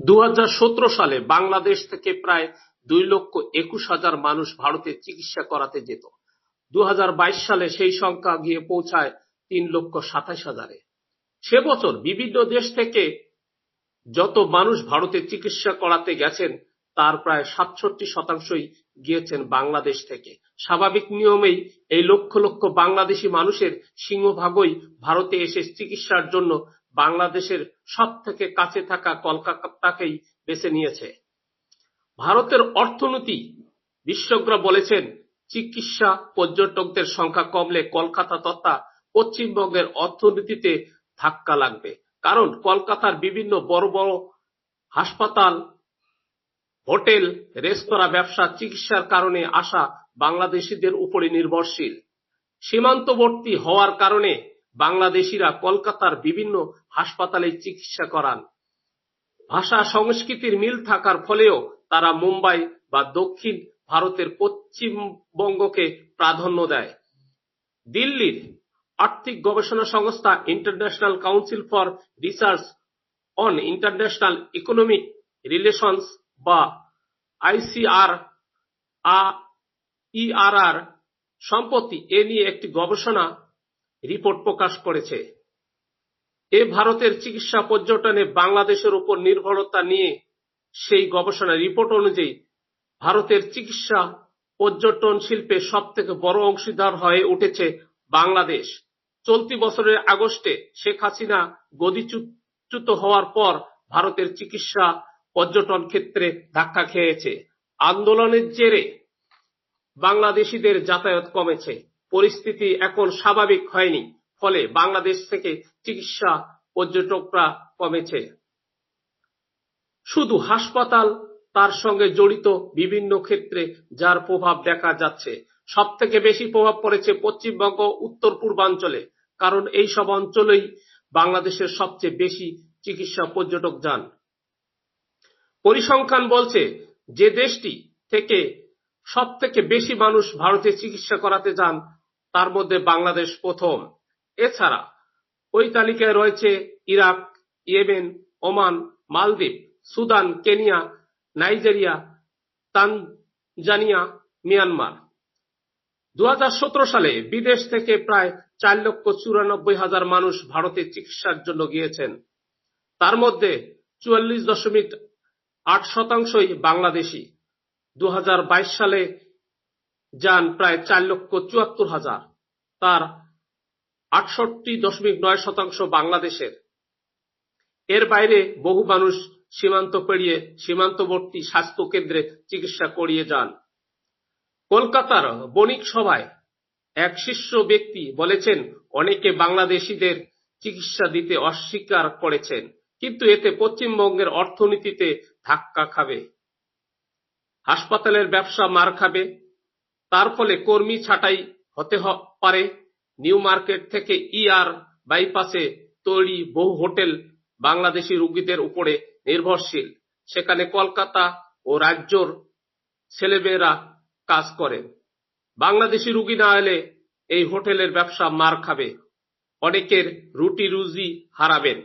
দু হাজার সতেরো সালে বাংলাদেশ থেকে প্রায় দুই লক্ষ একুশ হাজার মানুষ ভারতে চিকিৎসা করাতে যেত। দু সালে সেই সংখ্যা গিয়ে পৌঁছায় তিন লক্ষ সাতাশ হাজারে। সে বছর বিভিন্ন দেশ থেকে যত মানুষ ভারতে চিকিৎসা করাতে গেছেন, তার প্রায় সাতষট্টি শতাংশই গিয়েছেন বাংলাদেশ থেকে। স্বাভাবিক নিয়মেই এই লক্ষ লক্ষ বাংলাদেশি মানুষের সিংহভাগই ভারতে এসে চিকিৎসার জন্য বাংলাদেশের সব থেকে কাছে থাকা কলকাতাকেই বেছে নিয়েছে। ভারতের অর্থনীতি, বিশেষজ্ঞরা বলেছেন, চিকিৎসা পর্যটকদের সংখ্যা কমলে কলকাতা তথা পশ্চিমবঙ্গের অর্থনীতিতে ধাক্কা লাগবে। কারণ কলকাতার বিভিন্ন বড় বড় হাসপাতাল, হোটেল, রেস্তোরাঁ, ব্যবসা, চিকিৎসার কারণে আসা বাংলাদেশিদের উপরে নির্ভরশীল। সীমান্তবর্তী হওয়ার কারণে বাংলাদেশিরা কলকাতার বিভিন্ন হাসপাতালে চিকিৎসা করান। ভাষা সংস্কৃতির মিল থাকার ফলেও তারা মুম্বাই বা দক্ষিণ ভারতের পশ্চিমবঙ্গকে প্রাধান্য দেয়। দিল্লির আর্থিক গবেষণা সংস্থা International Council for Research on International Economic Relations বা আইসিআর ইআরআর সম্প্রতি এ নিয়ে একটি গবেষণা রিপোর্ট প্রকাশ করেছে। এ ভারতের চিকিৎসা পর্যটনে বাংলাদেশের উপর নির্ভরতা নিয়ে সেই গবেষণা রিপোর্ট অনুযায়ী ভারতের চিকিৎসা পর্যটন শিল্পে সব থেকে বড় অংশীদার হয়ে উঠেছে বাংলাদেশ। চলতি বছরের আগস্টে শেখ হাসিনা গদিচ্যুত হওয়ার পর ভারতের চিকিৎসা পর্যটন ক্ষেত্রে ধাক্কা খেয়েছে। আন্দোলনের জেরে বাংলাদেশিদের যাতায়াত কমেছে। পরিস্থিতি এখন স্বাভাবিক হয়নি, ফলে বাংলাদেশ থেকে চিকিৎসা পর্যটকরা কমেছে। শুধু হাসপাতাল তার সঙ্গে জড়িত বিভিন্ন ক্ষেত্রে যার প্রভাব দেখা যাচ্ছে। সব থেকে বেশি প্রভাব পড়েছে পশ্চিমবঙ্গ উত্তর পূর্বাঞ্চলে, কারণ এই সব অঞ্চলেই বাংলাদেশের সবচেয়ে বেশি চিকিৎসা পর্যটক যান। পরিসংখ্যান বলছে, যে দেশটি থেকে সব থেকে বেশি মানুষ ভারতে চিকিৎসা করাতে যান তার মধ্যে বাংলাদেশ প্রথম। এছাড়া ওই তালিকায় রয়েছে Iraq, Yemen, Oman, Maldives, Sudan, Kenya, Nigeria, Tanzania, Myanmar. দু হাজার সতেরো সালে বিদেশ থেকে প্রায় চার লক্ষ চুরানব্বই হাজার মানুষ ভারতে চিকিৎসার জন্য গিয়েছেন। তার মধ্যে চুয়াল্লিশ দশমিক আট শতাংশই বাংলাদেশি। দু হাজার বাইশ সালে যান প্রায় চার লক্ষ চুয়াত্তর হাজার। তার আটষট্টি দশমিক নয় শতাংশ বাংলাদেশের। এর বাইরে বহু মানুষ সীমান্ত পেরিয়ে সীমান্তবর্তী স্বাস্থ্য কেন্দ্রে চিকিৎসা করিয়ে যান। কলকাতার বণিক সভায় এক শীর্ষ ব্যক্তি বলেছেন, অনেকে বাংলাদেশিদের চিকিৎসা দিতে অস্বীকার করেছেন, কিন্তু এতে পশ্চিমবঙ্গের অর্থনীতিতে ধাক্কা খাবে। হাসপাতালের ব্যবসা মার খাবে তার ফলে কর্মী ছাঁটাই হতে পারে। নিউ মার্কেট থেকে ইআর বাইপাসে তৈরি বহু হোটেল বাংলাদেশি রুগীদের উপরে নির্ভরশীল। সেখানে কলকাতা ও রাজ্যর ছেলেমেয়েরা কাজ করেন বাংলাদেশি রুগী না এলে এই হোটেলের ব্যবসা মার খাবে। অনেকের রুটি রুজি হারাবেন।